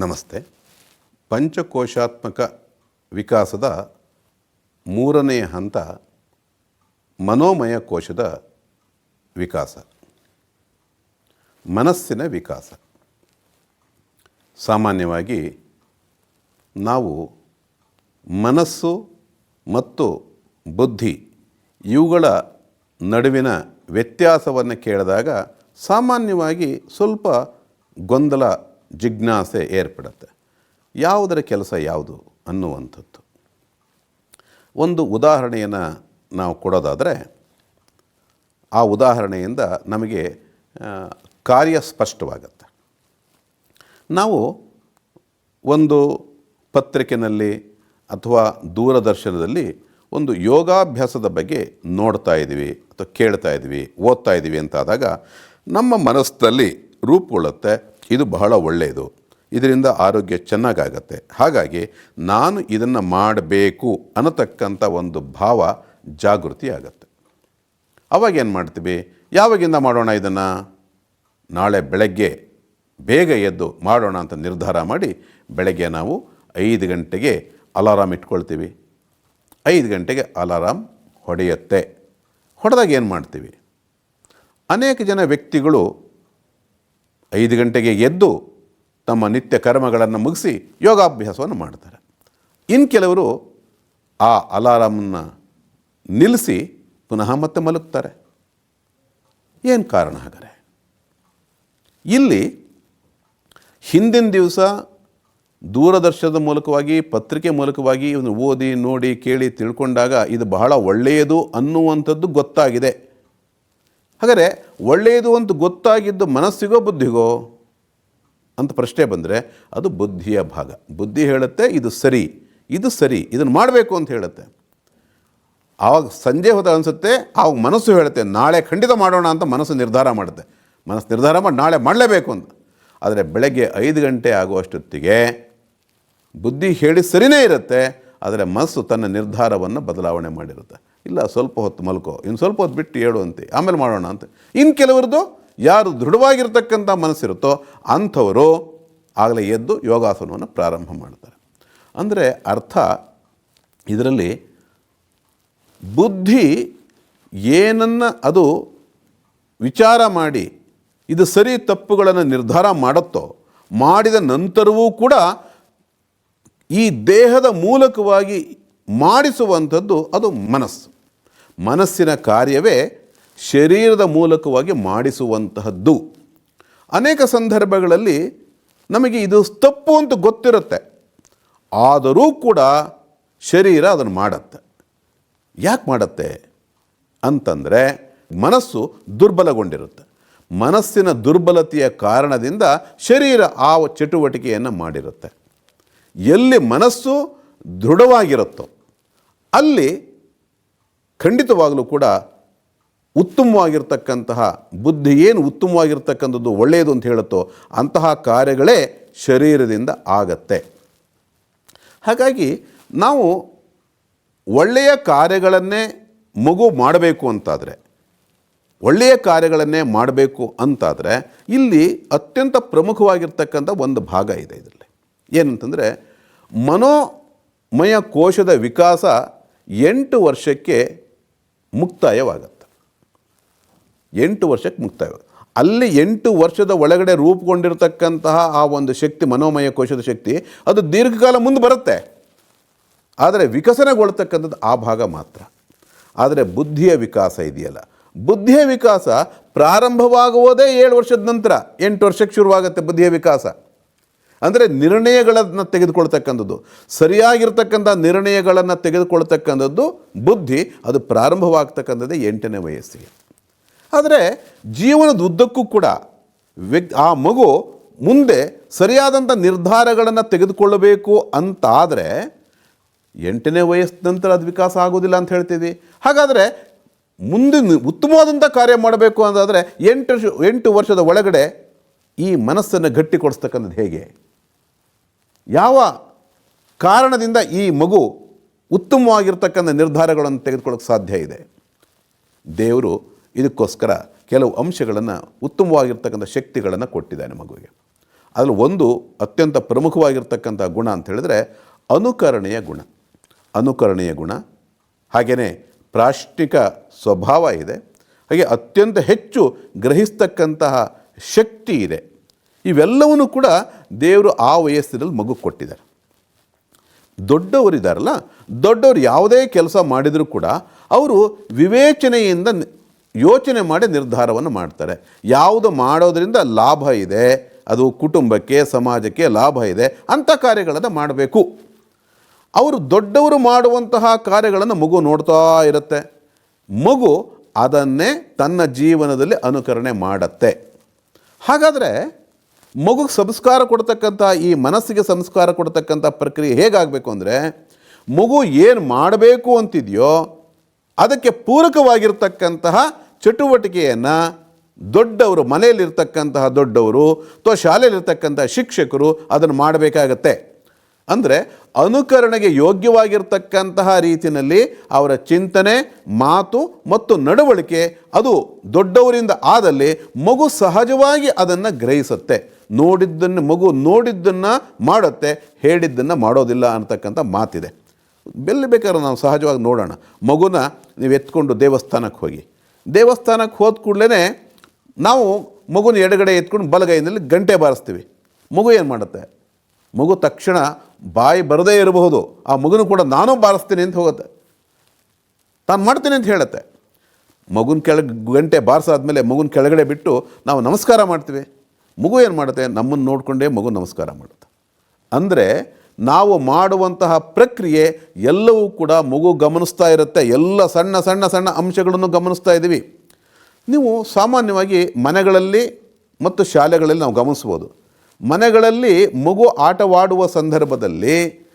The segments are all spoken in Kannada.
ನಮಸ್ತೆ. ಪಂಚಕೋಶಾತ್ಮಕ ವಿಕಾಸದ ಮೂರನೆಯ ಹಂತ ಮನೋಮಯ ಕೋಶದ ವಿಕಾಸ. ಮನಸ್ಸಿನ ವಿಕಾಸ. ಸಾಮಾನ್ಯವಾಗಿ ನಾವು ಮನಸ್ಸು ಮತ್ತು ಬುದ್ಧಿ ಇವುಗಳ ನಡುವಿನ ವ್ಯತ್ಯಾಸವನ್ನು ಕೇಳಿದಾಗ ಸಾಮಾನ್ಯವಾಗಿ ಸ್ವಲ್ಪ ಗೊಂದಲ ಜಿಜ್ಞಾಸೆ ಏರ್ಪಡುತ್ತೆ. ಯಾವುದರ ಕೆಲಸ ಯಾವುದು ಅನ್ನುವಂಥದ್ದು. ಒಂದು ಉದಾಹರಣೆಯನ್ನು ನಾವು ಕೊಡೋದಾದರೆ, ಆ ಉದಾಹರಣೆಯಿಂದ ನಮಗೆ ಕಾರ್ಯ ಸ್ಪಷ್ಟವಾಗುತ್ತೆ. ನಾವು ಒಂದು ಪತ್ರಿಕೆಯಲ್ಲಿ ಅಥವಾ ದೂರದರ್ಶನದಲ್ಲಿ ಒಂದು ಯೋಗಾಭ್ಯಾಸದ ಬಗ್ಗೆ ನೋಡ್ತಾ ಇದ್ದೀವಿ ಅಥವಾ ಕೇಳ್ತಾ ಇದ್ದೀವಿ, ಓದ್ತಾ ಇದ್ದೀವಿ ಅಂತಾದಾಗ ನಮ್ಮ ಮನಸ್ಸಿನಲ್ಲಿ ರೂಪುಗೊಳ್ಳುತ್ತೆ ಇದು ಬಹಳ ಒಳ್ಳೆಯದು. ಇದರಿಂದ ಆರೋಗ್ಯ ಚೆನ್ನಾಗಾಗತ್ತೆ. ಹಾಗಾಗಿ ನಾನು ಇದನ್ನು ಮಾಡಬೇಕು ಅನ್ನತಕ್ಕಂಥ ಒಂದು ಭಾವ ಜಾಗೃತಿ ಆಗತ್ತೆ ಅವಾಗ ಏನು ಮಾಡ್ತೀವಿ? ಯಾವಾಗಿಂದ ಮಾಡೋಣ ಇದನ್ನು? ನಾಳೆ ಬೆಳಗ್ಗೆ ಬೇಗ ಎದ್ದು ಮಾಡೋಣ ಅಂತ ನಿರ್ಧಾರ ಮಾಡಿ ಬೆಳಗ್ಗೆ ನಾವು ಐದು ಗಂಟೆಗೆ ಅಲಾರಾಮ್ ಇಟ್ಕೊಳ್ತೀವಿ. ಐದು ಗಂಟೆಗೆ ಅಲಾರಾಮ್ ಹೊಡೆಯುತ್ತೆ. ಹೊಡೆದಾಗ ಏನು ಮಾಡ್ತೀವಿ? ಅನೇಕ ಜನ ವ್ಯಕ್ತಿಗಳು ಐದು ಗಂಟೆಗೆ ಎದ್ದು ತಮ್ಮ ನಿತ್ಯ ಕರ್ಮಗಳನ್ನು ಮುಗಿಸಿ ಯೋಗಾಭ್ಯಾಸವನ್ನು ಮಾಡ್ತಾರೆ. ಇನ್ನು ಕೆಲವರು ಆ ಅಲಾರಾಮನ್ನು ನಿಲ್ಲಿಸಿ ಪುನಃ ಮತ್ತೆ ಮಲಗ್ತಾರೆ. ಏನು ಕಾರಣ ಹಾಗಾದರೆ? ಇಲ್ಲಿ ಹಿಂದಿನ ದಿವಸ ದೂರದರ್ಶನದ ಮೂಲಕವಾಗಿ, ಪತ್ರಿಕೆ ಮೂಲಕವಾಗಿ ಇವನು ಓದಿ, ನೋಡಿ, ಕೇಳಿ ತಿಳ್ಕೊಂಡಾಗ ಇದು ಬಹಳ ಒಳ್ಳೆಯದು ಅನ್ನುವಂಥದ್ದು ಗೊತ್ತಾಗಿದೆ. ಹಾಗಾದರೆ ಒಳ್ಳೆಯದು ಅಂತ ಗೊತ್ತಾಗಿದ್ದು ಮನಸ್ಸಿಗೋ ಬುದ್ಧಿಗೋ ಅಂತ ಪ್ರಶ್ನೆ ಬಂದರೆ ಅದು ಬುದ್ಧಿಯ ಭಾಗ. ಬುದ್ಧಿ ಹೇಳುತ್ತೆ, ಇದು ಸರಿ ಇದು ಸರಿ, ಇದನ್ನು ಮಾಡಬೇಕು ಅಂತ ಹೇಳುತ್ತೆ. ಆವಾಗ ಸಂಜೆ ಹೋದ ಅನಿಸುತ್ತೆ, ಆವಾಗ ಮನಸ್ಸು ಹೇಳುತ್ತೆ, ನಾಳೆ ಖಂಡಿತ ಮಾಡೋಣ ಅಂತ ಮನಸ್ಸು ನಿರ್ಧಾರ ಮಾಡುತ್ತೆ. ಮನಸ್ಸು ನಿರ್ಧಾರ ಮಾಡಿ ನಾಳೆ ಮಾಡಲೇಬೇಕು ಅಂತ. ಆದರೆ ಬೆಳಗ್ಗೆ ಐದು ಗಂಟೆ ಆಗುವಷ್ಟೊತ್ತಿಗೆ ಬುದ್ಧಿ ಹೇಳಿ ಸರಿನೇ ಇರುತ್ತೆ, ಆದರೆ ಮನಸ್ಸು ತನ್ನ ನಿರ್ಧಾರವನ್ನು ಬದಲಾವಣೆ ಮಾಡಿರುತ್ತೆ. ಇಲ್ಲ, ಸ್ವಲ್ಪ ಹೊತ್ತು ಮಲ್ಕೋ, ಇನ್ನು ಸ್ವಲ್ಪ ಹೊತ್ತು ಬಿಟ್ಟು ಹೇಳು ಅಂತೆ, ಆಮೇಲೆ ಮಾಡೋಣ ಅಂತ. ಇನ್ನು ಕೆಲವ್ರದ್ದು ಯಾರು ದೃಢವಾಗಿರ್ತಕ್ಕಂಥ ಮನಸ್ಸಿರುತ್ತೋ ಅಂಥವರು ಆಗಲೇ ಎದ್ದು ಯೋಗಾಸನವನ್ನು ಪ್ರಾರಂಭ ಮಾಡ್ತಾರೆ. ಅಂದರೆ ಅರ್ಥ ಇದರಲ್ಲಿ ಬುದ್ಧಿ ಏನನ್ನು ಅದು ವಿಚಾರ ಮಾಡಿ ಇದು ಸರಿ ತಪ್ಪುಗಳನ್ನು ನಿರ್ಧಾರ ಮಾಡುತ್ತೋ, ಮಾಡಿದ ನಂತರವೂ ಕೂಡ ಈ ದೇಹದ ಮೂಲಕವಾಗಿ ಮಾಡಿಸುವಂಥದ್ದು ಅದು ಮನಸ್ಸು. ಮನಸ್ಸಿನ ಕಾರ್ಯವೇ ಶರೀರದ ಮೂಲಕವಾಗಿ ಮಾಡಿಸುವಂತಹದ್ದು. ಅನೇಕ ಸಂದರ್ಭಗಳಲ್ಲಿ ನಮಗೆ ಇದು ತಪ್ಪು ಅಂತ ಗೊತ್ತಿರುತ್ತೆ. ಆದರೂ ಕೂಡ ಶರೀರ ಅದನ್ನು ಮಾಡುತ್ತೆ. ಯಾಕೆ ಮಾಡುತ್ತೆ? ಅಂತಂದರೆ ಮನಸ್ಸು ದುರ್ಬಲಗೊಂಡಿರುತ್ತೆ. ಮನಸ್ಸಿನ ದುರ್ಬಲತೆಯ ಕಾರಣದಿಂದ ಶರೀರ ಆ ಚಟುವಟಿಕೆಯನ್ನು ಮಾಡಿರುತ್ತೆ. ಎಲ್ಲಿ ಮನಸ್ಸು ದೃಢವಾಗಿರುತ್ತೋ ಅಲ್ಲಿ ಖಂಡಿತವಾಗಲೂ ಕೂಡ ಉತ್ತಮವಾಗಿರ್ತಕ್ಕಂತಹ ಬುದ್ಧಿ ಏನು ಉತ್ತಮವಾಗಿರ್ತಕ್ಕಂಥದ್ದು ಒಳ್ಳೆಯದು ಅಂತ ಹೇಳುತ್ತೋ ಅಂತಹ ಕಾರ್ಯಗಳೇ ಶರೀರದಿಂದ ಆಗತ್ತೆ. ಹಾಗಾಗಿ ನಾವು ಒಳ್ಳೆಯ ಕಾರ್ಯಗಳನ್ನೇ ಮಗು ಮಾಡಬೇಕು ಅಂತಾದರೆ, ಒಳ್ಳೆಯ ಕಾರ್ಯಗಳನ್ನೇ ಮಾಡಬೇಕು ಅಂತಾದರೆ ಇಲ್ಲಿ ಅತ್ಯಂತ ಪ್ರಮುಖವಾಗಿರ್ತಕ್ಕಂಥ ಒಂದು ಭಾಗ ಇದೆ ಇದರಲ್ಲಿ. ಏನಂತಂದರೆ ಮನೋಮಯ ಕೋಶದ ವಿಕಾಸ ಎಂಟು ವರ್ಷಕ್ಕೆ ಮುಕ್ತಾಯವಾಗತ್ತೆ. ಎಂಟು ವರ್ಷಕ್ಕೆ ಮುಕ್ತಾಯ ಅಲ್ಲಿ ಎಂಟು ವರ್ಷದ ಒಳಗಡೆ ರೂಪುಗೊಂಡಿರ್ತಕ್ಕಂತಹ ಆ ಒಂದು ಶಕ್ತಿ, ಮನೋಮಯ ಕೋಶದ ಶಕ್ತಿ, ಅದು ದೀರ್ಘಕಾಲ ಮುಂದೆ ಬರುತ್ತೆ. ಆದರೆ ವಿಕಸನಗೊಳ್ತಕ್ಕಂಥದ್ದು ಆ ಭಾಗ ಮಾತ್ರ. ಆದರೆ ಬುದ್ಧಿಯ ವಿಕಾಸ ಇದೆಯಲ್ಲ. ಬುದ್ಧಿಯ ವಿಕಾಸ ಪ್ರಾರಂಭವಾಗುವುದೇ ಏಳು ವರ್ಷದ ನಂತರ. ಎಂಟು ವರ್ಷಕ್ಕೆ ಶುರುವಾಗುತ್ತೆ ಬುದ್ಧಿಯ ವಿಕಾಸ. ಅಂದರೆ ನಿರ್ಣಯಗಳನ್ನು ತೆಗೆದುಕೊಳ್ತಕ್ಕಂಥದ್ದು. ಸರಿಯಾಗಿರ್ತಕ್ಕಂಥ ನಿರ್ಣಯಗಳನ್ನು ತೆಗೆದುಕೊಳ್ತಕ್ಕಂಥದ್ದು ಬುದ್ಧಿ, ಅದು ಪ್ರಾರಂಭವಾಗ್ತಕ್ಕಂಥದ್ದೇ ಎಂಟನೇ ವಯಸ್ಸಿಗೆ. ಆದರೆ ಜೀವನದ ಉದ್ದಕ್ಕೂ ಕೂಡ ವ್ಯಕ್ತಿ, ಆ ಮಗು ಮುಂದೆ ಸರಿಯಾದಂಥ ನಿರ್ಧಾರಗಳನ್ನು ತೆಗೆದುಕೊಳ್ಳಬೇಕು ಅಂತಾದರೆ ಎಂಟನೇ ವಯಸ್ಸು ನಂತರ ಅದು ವಿಕಾಸ ಆಗೋದಿಲ್ಲ ಅಂತ ಹೇಳ್ತೀವಿ ಹಾಗಾದರೆ ಮುಂದಿನ ಉತ್ತಮವಾದಂಥ ಕಾರ್ಯ ಮಾಡಬೇಕು ಅಂತಾದರೆ ಎಂಟು ಎಂಟು ವರ್ಷದ ಒಳಗಡೆ ಈ ಮನಸ್ಸನ್ನು ಗಟ್ಟಿಕೊಡಿಸ್ತಕ್ಕಂಥದ್ದು ಹೇಗೆ? ಯಾವ ಕಾರಣದಿಂದ ಈ ಮಗು ಉತ್ತಮವಾಗಿರ್ತಕ್ಕಂಥ ನಿರ್ಧಾರಗಳನ್ನು ತೆಗೆದುಕೊಳ್ಳೋಕೆ ಸಾಧ್ಯ ಇದೆ? ದೇವರು ಇದಕ್ಕೋಸ್ಕರ ಕೆಲವು ಅಂಶಗಳನ್ನು ಉತ್ತಮವಾಗಿರ್ತಕ್ಕಂಥ ಶಕ್ತಿಗಳನ್ನು ಕೊಟ್ಟಿದ್ದಾನೆ ಮಗುವಿಗೆ. ಅದರಲ್ಲಿ ಒಂದು ಅತ್ಯಂತ ಪ್ರಮುಖವಾಗಿರ್ತಕ್ಕಂಥ ಗುಣ ಅಂತ ಹೇಳಿದ್ರೆ ಅನುಕರಣೆಯ ಗುಣ. ಅನುಕರಣೆಯ ಗುಣ. ಹಾಗೆಯೇ ಪ್ರಾಷ್ಟಿಕ ಸ್ವಭಾವ ಇದೆ. ಹಾಗೆ ಅತ್ಯಂತ ಹೆಚ್ಚು ಗ್ರಹಿಸ್ತಕ್ಕಂತಹ ಶಕ್ತಿ ಇದೆ. ಇವೆಲ್ಲವನ್ನು ಕೂಡ ದೇವರು ಆ ವಯಸ್ಸಿನಲ್ಲಿ ಮಗು ಕೊಟ್ಟಿದ್ದಾರೆ. ದೊಡ್ಡವರಿದ್ದಾರಲ್ಲ ದೊಡ್ಡವರು ಯಾವುದೇ ಕೆಲಸ ಮಾಡಿದರೂ ಕೂಡ ಅವರು ವಿವೇಚನೆಯಿಂದ ಯೋಚನೆ ಮಾಡಿ ನಿರ್ಧಾರವನ್ನು ಮಾಡ್ತಾರೆ. ಯಾವುದು ಮಾಡೋದರಿಂದ ಲಾಭ ಇದೆ, ಅದು ಕುಟುಂಬಕ್ಕೆ, ಸಮಾಜಕ್ಕೆ ಲಾಭ ಇದೆ, ಅಂಥ ಕಾರ್ಯಗಳನ್ನು ಮಾಡಬೇಕು. ಅವರು ದೊಡ್ಡವರು ಮಾಡುವಂತಹ ಕಾರ್ಯಗಳನ್ನು ಮಗು ನೋಡ್ತಾ ಇರುತ್ತೆ. ಮಗು ಅದನ್ನೇ ತನ್ನ ಜೀವನದಲ್ಲಿ ಅನುಕರಣೆ ಮಾಡತ್ತೆ. ಹಾಗಾದರೆ ಮಗುಗೆ ಸಂಸ್ಕಾರ ಕೊಡ್ತಕ್ಕಂಥ, ಈ ಮನಸ್ಸಿಗೆ ಸಂಸ್ಕಾರ ಕೊಡ್ತಕ್ಕಂಥ ಪ್ರಕ್ರಿಯೆ ಹೇಗಾಗಬೇಕು ಅಂದರೆ, ಮಗು ಏನು ಮಾಡಬೇಕು ಅಂತಿದೆಯೋ, ಅದಕ್ಕೆ ಪೂರಕವಾಗಿರ್ತಕ್ಕಂತಹ ಚಟುವಟಿಕೆಯನ್ನು ದೊಡ್ಡವರು, ಮನೆಯಲ್ಲಿರ್ತಕ್ಕಂತಹ ದೊಡ್ಡವರು ಅಥವಾ ಶಾಲೆಯಲ್ಲಿರ್ತಕ್ಕಂಥ ಶಿಕ್ಷಕರು ಅದನ್ನು ಮಾಡಬೇಕಾಗತ್ತೆ. ಅಂದರೆ ಅನುಕರಣೆಗೆ ಯೋಗ್ಯವಾಗಿರ್ತಕ್ಕಂತಹ ರೀತಿಯಲ್ಲಿ ಅವರ ಚಿಂತನೆ, ಮಾತು ಮತ್ತು ನಡವಳಿಕೆ ಅದು ದೊಡ್ಡವರಿಂದ ಆದಲ್ಲಿ ಮಗು ಸಹಜವಾಗಿ ಅದನ್ನು ಗ್ರಹಿಸುತ್ತೆ. ನೋಡಿದ್ದನ್ನು, ಮಗು ನೋಡಿದ್ದನ್ನು ಮಾಡುತ್ತೆ, ಹೇಳಿದ್ದನ್ನು ಮಾಡೋದಿಲ್ಲ ಅಂತಕ್ಕಂಥ ಮಾತಿದೆ. ಬೆಲ್ಲಿ ಬೇಕಾದ್ರೆ ನಾವು ಸಹಜವಾಗಿ ನೋಡೋಣ. ಮಗುನ ನೀವು ಎತ್ಕೊಂಡು ದೇವಸ್ಥಾನಕ್ಕೆ ಹೋಗಿ. ದೇವಸ್ಥಾನಕ್ಕೆ ಹೋದ ಕೂಡಲೇ ನಾವು ಮಗುನ ಎಡಗಡೆ ಎತ್ಕೊಂಡು ಬಲಗೈನಲ್ಲಿ ಗಂಟೆ ಬಾರಿಸ್ತೀವಿ. ಮಗು ಏನು ಮಾಡುತ್ತೆ? ಮಗು ತಕ್ಷಣ ಬಾಯಿ ಬರದೇ ಇರಬಹುದು. ಆ ಮಗುನು ಕೂಡ ನಾನು ಬಾರಿಸ್ತೀನಿ ಅಂತ ಹೋಗುತ್ತೆ. ತಾನು ಮಾಡ್ತೀನಿ ಅಂತ ಹೇಳುತ್ತೆ. ಮಗುನ ಕೆಳಗೆ ಗಂಟೆ ಬಾರಿಸಾದ್ಮೇಲೆ ಮಗುನ ಕೆಳಗಡೆ ಬಿಟ್ಟು ನಾವು ನಮಸ್ಕಾರ ಮಾಡ್ತೀವಿ. ಮಗು ಏನು ಮಾಡುತ್ತೆ? ನಮ್ಮನ್ನು ನೋಡಿಕೊಂಡೇ ಮಗು ನಮಸ್ಕಾರ ಮಾಡುತ್ತೆ. ಅಂದರೆ ನಾವು ಮಾಡುವಂತಹ ಪ್ರಕ್ರಿಯೆ ಎಲ್ಲವೂ ಕೂಡ ಮಗು ಗಮನಿಸ್ತಾ ಇರುತ್ತೆ. ಎಲ್ಲ ಸಣ್ಣ ಸಣ್ಣ ಸಣ್ಣ ಅಂಶಗಳನ್ನು ಗಮನಿಸ್ತಾ ಇದ್ದೀವಿ. ನೀವು ಸಾಮಾನ್ಯವಾಗಿ ಮನೆಗಳಲ್ಲಿ ಮತ್ತು ಶಾಲೆಗಳಲ್ಲಿ ನಾವು ಗಮನಿಸ್ಬೋದು. ಮನೆಗಳಲ್ಲಿ ಮಗು ಆಟವಾಡುವ ಸಂದರ್ಭದಲ್ಲಿ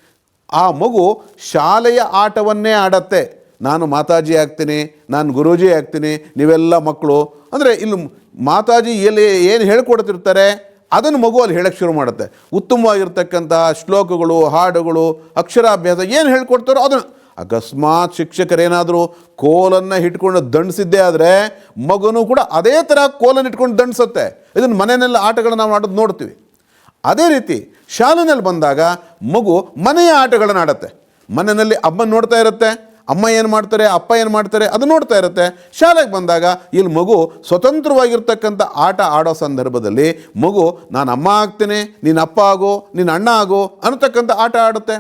ಆ ಮಗು ಶಾಲೆಯ ಆಟವನ್ನೇ ಆಡತ್ತೆ. ನಾನು ಮಾತಾಜಿ ಆಗ್ತೀನಿ, ನಾನು ಗುರೂಜಿ ಆಗ್ತೀನಿ, ನೀವೆಲ್ಲ ಮಕ್ಕಳು. ಅಂದರೆ ಇಲ್ಲಿ ಮಾತಾಜಿ ಎಲ್ಲಿ ಏನು ಹೇಳ್ಕೊಡ್ತಿರ್ತಾರೆ, ಅದನ್ನು ಮಗು ಅಲ್ಲಿ ಹೇಳಕ್ಕೆ ಶುರು ಮಾಡುತ್ತೆ. ಉತ್ತಮವಾಗಿರ್ತಕ್ಕಂತಹ ಶ್ಲೋಕಗಳು, ಹಾಡುಗಳು, ಅಕ್ಷರಾಭ್ಯಾಸ ಏನು ಹೇಳ್ಕೊಡ್ತಾರೋ ಅದನ್ನು. ಅಕಸ್ಮಾತ್ ಶಿಕ್ಷಕರೇನಾದರೂ ಕೋಲನ್ನು ಇಟ್ಕೊಂಡು ದಂಡಿಸಿದ್ದೇ ಆದರೆ, ಮಗುನೂ ಕೂಡ ಅದೇ ಥರ ಕೋಲನ್ನು ಇಟ್ಕೊಂಡು ದಂಡಿಸುತ್ತೆ. ಇದನ್ನು ಮನೆಯಲ್ಲಿ ಆಟಗಳನ್ನ ನಾವು ಆಡೋದು ನೋಡ್ತೀವಿ. ಅದೇ ರೀತಿ ಶಾಲೆನಲ್ಲಿ ಬಂದಾಗ ಮಗು ಮನೆಯ ಆಟಗಳನ್ನು ಆಡುತ್ತೆ. ಮನೆಯಲ್ಲಿ ಅಮ್ಮ ನೋಡ್ತಾ ಇರುತ್ತೆ ಅಮ್ಮ ಏನು ಮಾಡ್ತಾರೆ, ಅಪ್ಪ ಏನು ಮಾಡ್ತಾರೆ, ಅದು ನೋಡ್ತಾ ಇರುತ್ತೆ. ಶಾಲೆಗೆ ಬಂದಾಗ ಇಲ್ಲಿ ಮಗು ಸ್ವತಂತ್ರವಾಗಿರ್ತಕ್ಕಂಥ ಆಟ ಆಡೋ ಸಂದರ್ಭದಲ್ಲಿ ಮಗು, ನಾನು ಅಮ್ಮ ಆಗ್ತೇನೆ ನಿನ್ನ ಅಪ್ಪ ಆಗು ನಿನ್ನ ಅಣ್ಣ ಆಗು ಅನ್ನತಕ್ಕಂಥ ಆಟ ಆಡುತ್ತೆ.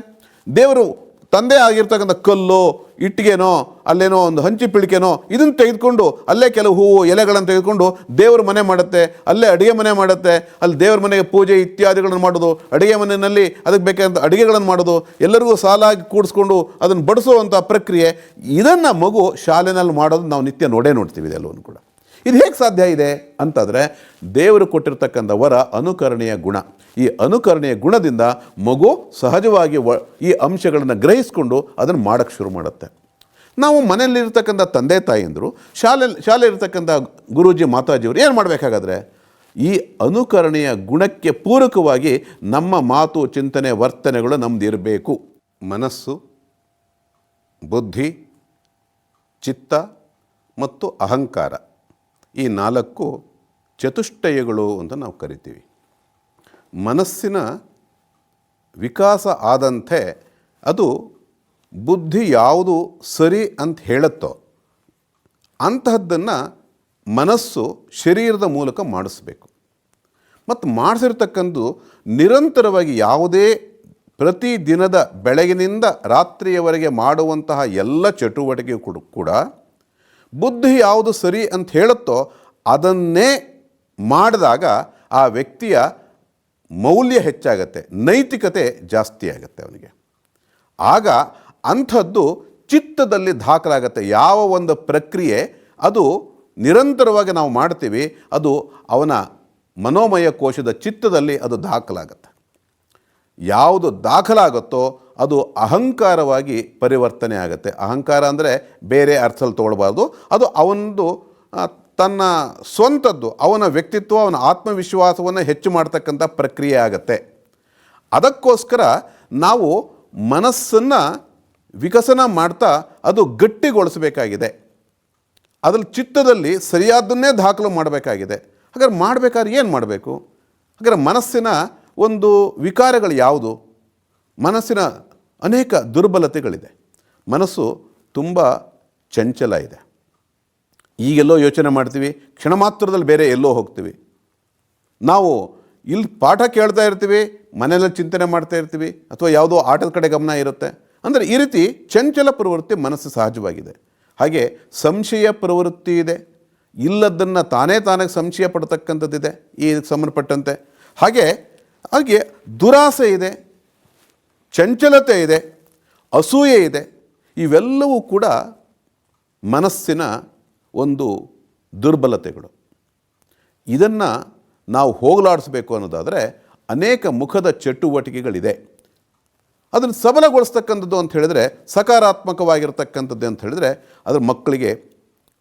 ದೇವರು ತಂದೆ ಆಗಿರ್ತಕ್ಕಂಥ ಕಲ್ಲು, ಇಟ್ಟಿಗೆನೋ, ಅಲ್ಲೇನೋ ಒಂದು ಹಂಚಿ ಪಿಳಿಕೆನೋ, ಇದನ್ನು ತೆಗೆದುಕೊಂಡು ಅಲ್ಲೇ ಕೆಲವು ಹೂವು, ಎಲೆಗಳನ್ನು ತೆಗೆದುಕೊಂಡು ದೇವ್ರ ಮನೆ ಮಾಡುತ್ತೆ. ಅಲ್ಲೇ ಅಡುಗೆ ಮನೆ ಮಾಡುತ್ತೆ. ಅಲ್ಲಿ ದೇವ್ರ ಮನೆಗೆ ಪೂಜೆ ಇತ್ಯಾದಿಗಳನ್ನು ಮಾಡೋದು. ಅಡುಗೆ ಮನೆಯಲ್ಲಿ ಅದಕ್ಕೆ ಬೇಕಾದಂಥ ಅಡುಗೆಗಳನ್ನು ಮಾಡೋದು. ಎಲ್ಲರಿಗೂ ಸಾಲಾಗಿ ಕೂಡಿಸ್ಕೊಂಡು ಅದನ್ನು ಬಡಿಸುವಂಥ ಪ್ರಕ್ರಿಯೆ. ಇದನ್ನು ಮಗು ಶಾಲೆನಲ್ಲಿ ಮಾಡೋದು ನಾವು ನಿತ್ಯ ನೋಡೇ ನೋಡ್ತೀವಿ ಇದೆಲ್ಲವನ್ನು ಕೂಡ. ಇದು ಹೇಗೆ ಸಾಧ್ಯ ಇದೆ ಅಂತಂದರೆ ದೇವರು ಕೊಟ್ಟಿರ್ತಕ್ಕಂಥ ವರ ಅನುಕರಣೆಯ ಗುಣ. ಈ ಅನುಕರಣೆಯ ಗುಣದಿಂದ ಮಗು ಸಹಜವಾಗಿ ವ, ಈ ಅಂಶಗಳನ್ನು ಗ್ರಹಿಸ್ಕೊಂಡು ಅದನ್ನು ಮಾಡೋಕ್ಕೆ ಶುರು ಮಾಡುತ್ತೆ. ನಾವು ಮನೆಯಲ್ಲಿರ್ತಕ್ಕಂಥ ತಂದೆ ತಾಯಿಯಂದರು ಶಾಲೆ ಶಾಲೆ ಗುರುಜಿ ಗುರೂಜಿ ಮಾತಾಜಿಯವರು ಏನು ಮಾಡಬೇಕಾಗಾದ್ರೆ, ಈ ಅನುಕರಣೆಯ ಗುಣಕ್ಕೆ ಪೂರಕವಾಗಿ ನಮ್ಮ ಮಾತು, ಚಿಂತನೆ, ವರ್ತನೆಗಳು ನಮ್ದು ಇರಬೇಕು. ಮನಸ್ಸು, ಬುದ್ಧಿ, ಚಿತ್ತ ಮತ್ತು ಅಹಂಕಾರ. ಈ ನಾಲ್ಕು ಚತುಷ್ಟಯಗಳು ಅಂತ ನಾವು ಕರಿತೀವಿ. ಮನಸ್ಸಿನ ವಿಕಾಸ ಆದಂತೆ ಅದು ಬುದ್ಧಿ ಯಾವುದು ಸರಿ ಅಂತ ಹೇಳುತ್ತೋ ಅಂತಹದ್ದನ್ನು ಮನಸ್ಸು ಶರೀರದ ಮೂಲಕ ಮಾಡಿಸ್ಬೇಕು. ಮತ್ತು ಮಾಡಿಸಿರ್ತಕ್ಕಂಥ ನಿರಂತರವಾಗಿ ಯಾವುದೇ ಪ್ರತಿ ದಿನದ ಬೆಳಗಿನಿಂದ ರಾತ್ರಿಯವರೆಗೆ ಮಾಡುವಂತಹ ಎಲ್ಲ ಚಟುವಟಿಕೆ ಕೂಡ ಕೂಡ ಬುದ್ಧಿ ಯಾವುದು ಸರಿ ಅಂತ ಹೇಳುತ್ತೋ ಅದನ್ನೇ ಮಾಡಿದಾಗ ಆ ವ್ಯಕ್ತಿಯ ಮೌಲ್ಯ ಹೆಚ್ಚಾಗತ್ತೆ, ನೈತಿಕತೆ ಜಾಸ್ತಿ ಆಗುತ್ತೆ ಅವನಿಗೆ. ಆಗ ಅಂಥದ್ದು ಚಿತ್ತದಲ್ಲಿ ದಾಖಲಾಗತ್ತೆ, ಯಾವ ಒಂದು ಪ್ರಕ್ರಿಯೆ ಅದು ನಿರಂತರವಾಗಿ ನಾವು ಮಾಡ್ತೀವಿ, ಅದು ಅವನ ಮನೋಮಯ ಕೋಶದ ಚಿತ್ತದಲ್ಲಿ ಅದು ದಾಖಲಾಗತ್ತೆ. ಯಾವುದು ದಾಖಲಾಗುತ್ತೋ ಅದು ಅಹಂಕಾರವಾಗಿ ಪರಿವರ್ತನೆ ಆಗುತ್ತೆ. ಅಹಂಕಾರ ಅಂದರೆ ಬೇರೆ ಅರ್ಥದಲ್ಲಿ ತೊಗೊಳ್ಬಾರ್ದು. ಅದು ಅವನದು ತನ್ನ ಸ್ವಂತದ್ದು, ಅವನ ವ್ಯಕ್ತಿತ್ವ, ಅವನ ಆತ್ಮವಿಶ್ವಾಸವನ್ನು ಹೆಚ್ಚು ಮಾಡ್ತಕ್ಕಂಥ ಪ್ರಕ್ರಿಯೆ ಆಗತ್ತೆ. ಅದಕ್ಕೋಸ್ಕರ ನಾವು ಮನಸ್ಸನ್ನು ವಿಕಸನ ಮಾಡ್ತಾ ಅದು ಗಟ್ಟಿಗೊಳಿಸಬೇಕಾಗಿದೆ. ಅದ್ರಲ್ಲಿ ಚಿತ್ತದಲ್ಲಿ ಸರಿಯಾದನ್ನೇ ದಾಖಲು ಮಾಡಬೇಕಾಗಿದೆ. ಹಾಗಾದ್ರೆ ಮಾಡಬೇಕಾದ್ರೆ ಏನು ಮಾಡಬೇಕು? ಹಾಗಾದ್ರೆ ಮನಸ್ಸಿನ ಒಂದು ವಿಕಾರಗಳು ಯಾವುದು? ಮನಸ್ಸಿನ ಅನೇಕ ದುರ್ಬಲತೆಗಳಿದೆ. ಮನಸ್ಸು ತುಂಬ ಚಂಚಲ ಇದೆ. ಈಗೆಲ್ಲೋ ಯೋಚನೆ ಮಾಡ್ತೀವಿ, ಕ್ಷಣ ಮಾತ್ರದಲ್ಲಿ ಬೇರೆ ಎಲ್ಲೋ ಹೋಗ್ತೀವಿ. ನಾವು ಇಲ್ಲಿ ಪಾಠ ಕೇಳ್ತಾ ಇರ್ತೀವಿ, ಮನೆಯಲ್ಲಿ ಚಿಂತನೆ ಮಾಡ್ತಾ ಇರ್ತೀವಿ, ಅಥವಾ ಯಾವುದೋ ಆಟದ ಕಡೆ ಗಮನ ಇರುತ್ತೆ. ಅಂದರೆ ಈ ರೀತಿ ಚಂಚಲ ಪ್ರವೃತ್ತಿ ಮನಸ್ಸು ಸಹಜವಾಗಿದೆ. ಹಾಗೆ ಸಂಶಯ ಪ್ರವೃತ್ತಿ ಇದೆ. ಇಲ್ಲದನ್ನು ತಾನೇ ತಾನೇ ಸಂಶಯ ಪಡ್ತಕ್ಕಂಥದ್ದಿದೆ, ಈ ಸಂಬಂಧಪಟ್ಟಂತೆ. ಹಾಗೆ ಹಾಗೆ ದುರಾಸೆ ಇದೆ. ಚಂಚಲತೆ ಇದೆ, ಅಸೂಯೆ ಇದೆ, ಇವೆಲ್ಲವೂ ಕೂಡ ಮನಸ್ಸಿನ ಒಂದು ದುರ್ಬಲತೆಗಳು. ಇದನ್ನು ನಾವು ಹೋಗಲಾಡಿಸ್ಬೇಕು ಅನ್ನೋದಾದರೆ ಅನೇಕ ಮುಖದ ಚಟುವಟಿಕೆಗಳಿದೆ. ಅದನ್ನು ಸಬಲಗೊಳಿಸ್ತಕ್ಕಂಥದ್ದು ಅಂತ ಹೇಳಿದರೆ, ಸಕಾರಾತ್ಮಕವಾಗಿರ್ತಕ್ಕಂಥದ್ದು ಅಂತ ಹೇಳಿದರೆ, ಅದರ ಮಕ್ಕಳಿಗೆ,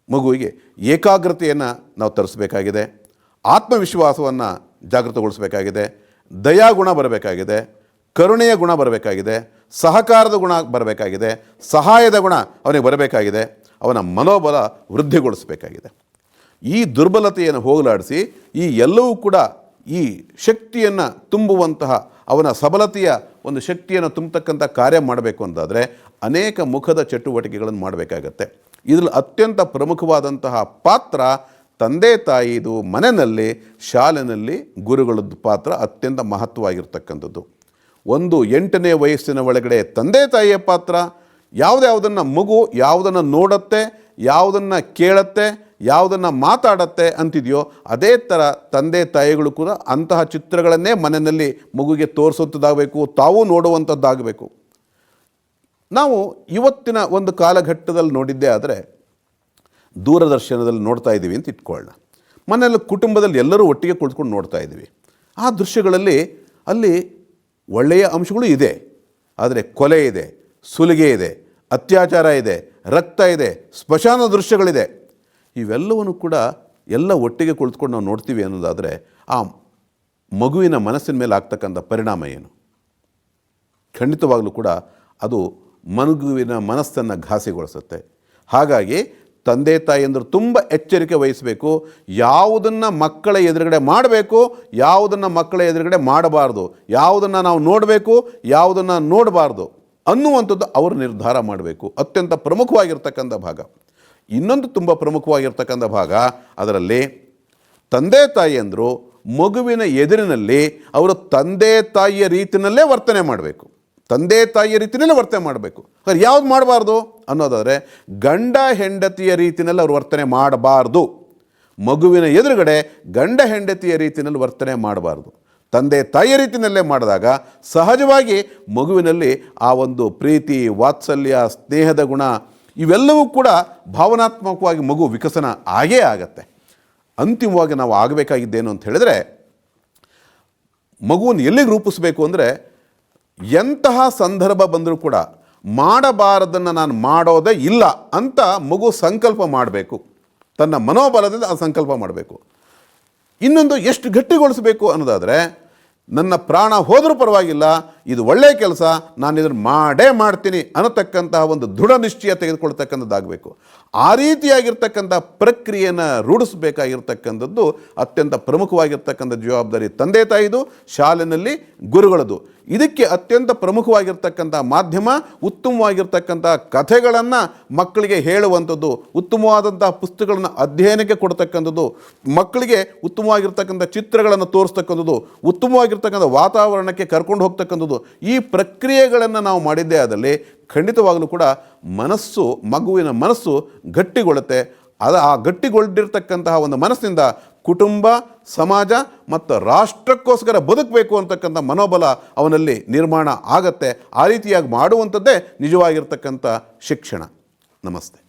ಮಗುವಿಗೆ ಏಕಾಗ್ರತೆಯನ್ನು ನಾವು ತರಿಸಬೇಕಾಗಿದೆ, ಆತ್ಮವಿಶ್ವಾಸವನ್ನು ಜಾಗೃತಗೊಳಿಸಬೇಕಾಗಿದೆ, ದಯಾಗುಣ ಬರಬೇಕಾಗಿದೆ ಕರುಣೆಯ ಗುಣ ಬರಬೇಕಾಗಿದೆ, ಸಹಕಾರದ ಗುಣ ಬರಬೇಕಾಗಿದೆ, ಸಹಾಯದ ಗುಣ ಅವನಿಗೆ ಬರಬೇಕಾಗಿದೆ, ಅವನ ಮನೋಬಲ ವೃದ್ಧಿಗೊಳಿಸಬೇಕಾಗಿದೆ. ಈ ದುರ್ಬಲತೆಯನ್ನು ಹೋಗಲಾಡಿಸಿ ಈ ಎಲ್ಲವೂ ಕೂಡ ಈ ಶಕ್ತಿಯನ್ನು ತುಂಬುವಂತಹ ಅವನ ಸಬಲತೆಯ ಒಂದು ಶಕ್ತಿಯನ್ನು ತುಂಬತಕ್ಕಂಥ ಕಾರ್ಯ ಮಾಡಬೇಕು ಅಂತಾದರೆ ಅನೇಕ ಮುಖದ ಚಟುವಟಿಕೆಗಳನ್ನು ಮಾಡಬೇಕಾಗತ್ತೆ. ಇದರಲ್ಲಿ ಅತ್ಯಂತ ಪ್ರಮುಖವಾದಂತಹ ಪಾತ್ರ ತಂದೆ ತಾಯಿದು ಮನೆಯಲ್ಲಿ, ಶಾಲೆಯಲ್ಲಿ ಗುರುಗಳದ್ದು ಪಾತ್ರ ಅತ್ಯಂತ ಮಹತ್ವವಾಗಿರ್ತಕ್ಕಂಥದ್ದು. ಒಂದು ಎಂಟನೇ ವಯಸ್ಸಿನ ಒಳಗಡೆ ತಂದೆ ತಾಯಿಯ ಪಾತ್ರ ಯಾವುದ್ಯಾವುದನ್ನು ಮಗು ಯಾವುದನ್ನು ನೋಡುತ್ತೆ, ಯಾವುದನ್ನು ಕೇಳುತ್ತೆ, ಯಾವುದನ್ನು ಮಾತಾಡತ್ತೆ ಅಂತಿದೆಯೋ ಅದೇ ಥರ ತಂದೆ ತಾಯಿಗಳು ಕೂಡ ಅಂತಹ ಚಿತ್ರಗಳನ್ನೇ ಮನೆಯಲ್ಲಿ ಮಗುಗೆ ತೋರಿಸುವಂಥದ್ದಾಗಬೇಕು ತಾವು ನೋಡುವಂಥದ್ದಾಗಬೇಕು. ನಾವು ಇವತ್ತಿನ ಒಂದು ಕಾಲಘಟ್ಟದಲ್ಲಿ ನೋಡಿದ್ದೇ ಆದರೆ ದೂರದರ್ಶನದಲ್ಲಿ ನೋಡ್ತಾ ಇದ್ದೀವಿ ಅಂತ ಇಟ್ಕೊಳ್ಳೋಣ. ಮನೆಯಲ್ಲಿ ಕುಟುಂಬದಲ್ಲಿ ಎಲ್ಲರೂ ಒಟ್ಟಿಗೆ ಕುಳಿತುಕೊಂಡು ನೋಡ್ತಾ ಇದ್ದೀವಿ. ಆ ದೃಶ್ಯಗಳಲ್ಲಿ ಅಲ್ಲಿ ಒಳ್ಳೆಯ ಅಂಶಗಳು ಇದೆ. ಆದರೆ ಕೊಲೆ ಇದೆ, ಸುಲಿಗೆ ಇದೆ, ಅತ್ಯಾಚಾರ ಇದೆ, ರಕ್ತ ಇದೆ, ಸ್ಮಶಾನ ದೃಶ್ಯಗಳಿದೆ. ಇವೆಲ್ಲವನ್ನು ಕೂಡ ಎಲ್ಲ ಒಟ್ಟಿಗೆ ಕುಳಿತುಕೊಂಡು ನಾವು ನೋಡ್ತೀವಿ ಅನ್ನೋದಾದರೆ ಆ ಮಗುವಿನ ಮನಸ್ಸಿನ ಮೇಲೆ ಆಗ್ತಕ್ಕಂಥ ಪರಿಣಾಮ ಏನು? ಖಂಡಿತವಾಗಲೂ ಕೂಡ ಅದು ಮಗುವಿನ ಮನಸ್ಸನ್ನು ಘಾಸಿಗೊಳಿಸುತ್ತೆ. ಹಾಗಾಗಿ ತಂದೆ ತಾಯಿಯಂದರು ತುಂಬ ಎಚ್ಚರಿಕೆ ವಹಿಸಬೇಕು. ಯಾವುದನ್ನು ಮಕ್ಕಳ ಎದುರುಗಡೆ ಮಾಡಬೇಕು, ಯಾವುದನ್ನು ಮಕ್ಕಳ ಎದುರುಗಡೆ ಮಾಡಬಾರ್ದು. ಯಾವುದನ್ನು ನಾವು ನೋಡಬೇಕು, ಯಾವುದನ್ನು ನೋಡಬಾರ್ದು ಅನ್ನುವಂಥದ್ದು ಅವರು ನಿರ್ಧಾರ ಮಾಡಬೇಕು. ಅತ್ಯಂತ ಪ್ರಮುಖವಾಗಿರ್ತಕ್ಕಂಥ ಭಾಗ. ಇನ್ನೊಂದು ತುಂಬ ಪ್ರಮುಖವಾಗಿರ್ತಕ್ಕಂಥ ಭಾಗ ಅದರಲ್ಲಿ ತಂದೆ ತಾಯಿಯಂದರು ಮಗುವಿನ ಎದುರಿನಲ್ಲಿ ಅವರು ತಂದೆ ತಾಯಿಯ ರೀತಿಯಲ್ಲೇ ವರ್ತನೆ ಮಾಡಬೇಕು. ತಂದೆ ತಾಯಿಯ ರೀತಿಯಲ್ಲಿ ವರ್ತನೆ ಮಾಡಬೇಕು. ಸರ್, ಯಾವ್ದು ಮಾಡಬಾರ್ದು? ಅನ್ನೋದಾದರೆ, ಗಂಡ ಹೆಂಡತಿಯ ರೀತಿಯಲ್ಲಿ ಅವ್ರು ವರ್ತನೆ ಮಾಡಬಾರ್ದು. ಮಗುವಿನ ಎದುರುಗಡೆ ಗಂಡ ಹೆಂಡತಿಯ ರೀತಿಯಲ್ಲಿ ವರ್ತನೆ ಮಾಡಬಾರ್ದು. ತಂದೆ ತಾಯಿಯ ರೀತಿಯಲ್ಲೇ ಮಾಡಿದಾಗ ಸಹಜವಾಗಿ ಮಗುವಿನಲ್ಲಿ ಆ ಒಂದು ಪ್ರೀತಿ, ವಾತ್ಸಲ್ಯ, ಸ್ನೇಹದ ಗುಣ ಇವೆಲ್ಲವೂ ಕೂಡ ಭಾವನಾತ್ಮಕವಾಗಿ ಮಗು ವಿಕಸನ ಆಗೇ ಆಗತ್ತೆ. ಅಂತಿಮವಾಗಿ ನಾವು ಆಗಬೇಕಾಗಿದ್ದೇನು ಅಂತ ಹೇಳಿದ್ರೆ, ಮಗುವನ್ನು ಎಲ್ಲಿಗೆ ರೂಪಿಸಬೇಕು ಅಂದರೆ ಎಂತಹ ಸಂದರ್ಭ ಬಂದರೂ ಕೂಡ ಮಾಡಬಾರದನ್ನು ನಾನು ಮಾಡೋದೇ ಇಲ್ಲ ಅಂತ ಮಗು ಸಂಕಲ್ಪ ಮಾಡಬೇಕು. ತನ್ನ ಮನೋಬಲದಿಂದ ಆ ಸಂಕಲ್ಪ ಮಾಡಬೇಕು. ಇನ್ನೊಂದು ಎಷ್ಟು ಗಟ್ಟಿಗೊಳಿಸಬೇಕು ಅನ್ನೋದಾದರೆ, ನನ್ನ ಪ್ರಾಣ ಹೋದರೂ ಪರವಾಗಿಲ್ಲ, ಇದು ಒಳ್ಳೆಯ ಕೆಲಸ, ನಾನು ಇದನ್ನು ಮಾಡೇ ಮಾಡ್ತೀನಿ ಅನ್ನತಕ್ಕಂತಹ ಒಂದು ದೃಢ ನಿಶ್ಚಯ ತೆಗೆದುಕೊಳ್ತಕ್ಕಂಥದ್ದಾಗಬೇಕು. ಆ ರೀತಿಯಾಗಿರ್ತಕ್ಕಂಥ ಪ್ರಕ್ರಿಯೆಯನ್ನು ರೂಢಿಸಬೇಕಾಗಿರ್ತಕ್ಕಂಥದ್ದು ಅತ್ಯಂತ ಪ್ರಮುಖವಾಗಿರ್ತಕ್ಕಂಥ ಜವಾಬ್ದಾರಿ ತಂದೆ ತಾಯಿದು, ಶಾಲೆಯಲ್ಲಿ ಗುರುಗಳದು. ಇದಕ್ಕೆ ಅತ್ಯಂತ ಪ್ರಮುಖವಾಗಿರ್ತಕ್ಕಂಥ ಮಾಧ್ಯಮ, ಉತ್ತಮವಾಗಿರ್ತಕ್ಕಂಥ ಕಥೆಗಳನ್ನು ಮಕ್ಕಳಿಗೆ ಹೇಳುವಂಥದ್ದು ಉತ್ತಮವಾದಂಥ ಪುಸ್ತಕಗಳನ್ನು ಅಧ್ಯಯನಕ್ಕೆ ಕೊಡ್ತಕ್ಕಂಥದ್ದು, ಮಕ್ಕಳಿಗೆ ಉತ್ತಮವಾಗಿರ್ತಕ್ಕಂಥ ಚಿತ್ರಗಳನ್ನು ತೋರಿಸ್ತಕ್ಕಂಥದ್ದು, ಉತ್ತಮವಾಗಿರ್ತಕ್ಕಂಥ ವಾತಾವರಣಕ್ಕೆ ಕರ್ಕೊಂಡು ಹೋಗ್ತಕ್ಕಂಥದ್ದು, ಈ ಪ್ರಕ್ರಿಯೆಗಳನ್ನು ನಾವು ಮಾಡಿದ್ದೇ ಆದಲ್ಲಿ ಖಂಡಿತವಾಗಲೂ ಕೂಡ ಮನಸ್ಸು, ಮಗುವಿನ ಮನಸ್ಸು ಗಟ್ಟಿಗೊಳ್ಳುತ್ತೆ. ಅದು ಆ ಗಟ್ಟಿಗೊಳ್ಳಿರ್ತಕ್ಕಂತಹ ಒಂದು ಮನಸ್ಸಿನಿಂದ ಕುಟುಂಬ, ಸಮಾಜ ಮತ್ತು ರಾಷ್ಟ್ರಕ್ಕೋಸ್ಕರ ಬದುಕಬೇಕು ಅಂತಕ್ಕಂಥ ಮನೋಬಲ ಅವನಲ್ಲಿ ನಿರ್ಮಾಣ ಆಗತ್ತೆ. ಆ ರೀತಿಯಾಗಿ ಮಾಡುವಂಥದ್ದೇ ನಿಜವಾಗಿರ್ತಕ್ಕಂಥ ಶಿಕ್ಷಣ. ನಮಸ್ತೆ.